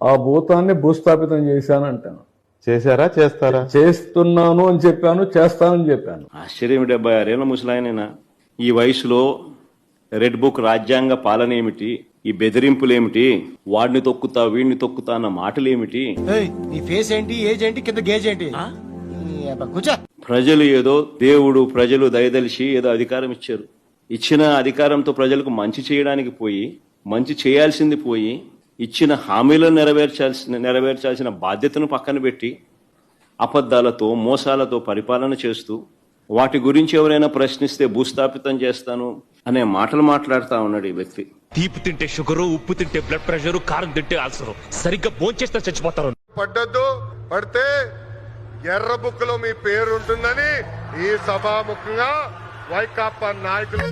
ఆ భూతాన్ని భూస్థాపితం చేశానంటాను. చేశారా? చేస్తారా? చేస్తున్నాను అని చెప్పాను చేస్తానని చెప్పాను. ఆశ్చర్యం డెబ్బై ఆరేళ్ళ ముసలాయనైనా? ఈ వయసులో రెడ్ బుక్ రాజ్యాంగ పాలన ఏమిటి ఈ బెదిరింపులేమిటి? వాడిని తొక్కుతా వీడిని తొక్కుతా అన్న మాటలేమిటి? ఏయ్, నీ ఫేస్ ఏంటి ఏజ్ ఏంటి కింద గేజ్ ఏంటి? ఈ అబ్బా, కూర్చో. ప్రజలు ఏదో దేవుడు ప్రజలు దయదలిచి ఏదో అధికారం ఇచ్చారు. ఇచ్చిన అధికారంతో ప్రజలకు మంచి చేయడానికి పోయి మంచి చేయాల్సింది పోయి ఇచ్చిన హామీలను నెరవేర్చాల్సిన నెరవేర్చాల్సిన బాధ్యతను పక్కన పెట్టి అబద్ధాలతో మోసాలతో పరిపాలన చేస్తూ వాటి గురించి ఎవరైనా ప్రశ్నిస్తే భూస్థాపితం చేస్తాను అనే మాటలు మాట్లాడుతా ఉన్నాడు ఈ వ్యక్తి. తీపి తింటే షుగరు ఉప్పు తింటే బ్లడ్ ప్రెషర్ కారం తింటే అల్సరు. సరిగ్గా భోంచేస్తే చచ్చిపోతారు. పడ్డద్దు పడితే ఎర్ర బుక్లో మీ పేరు ఉంటుందని ఈ సభాముఖంగా వైకాపా నాయకులు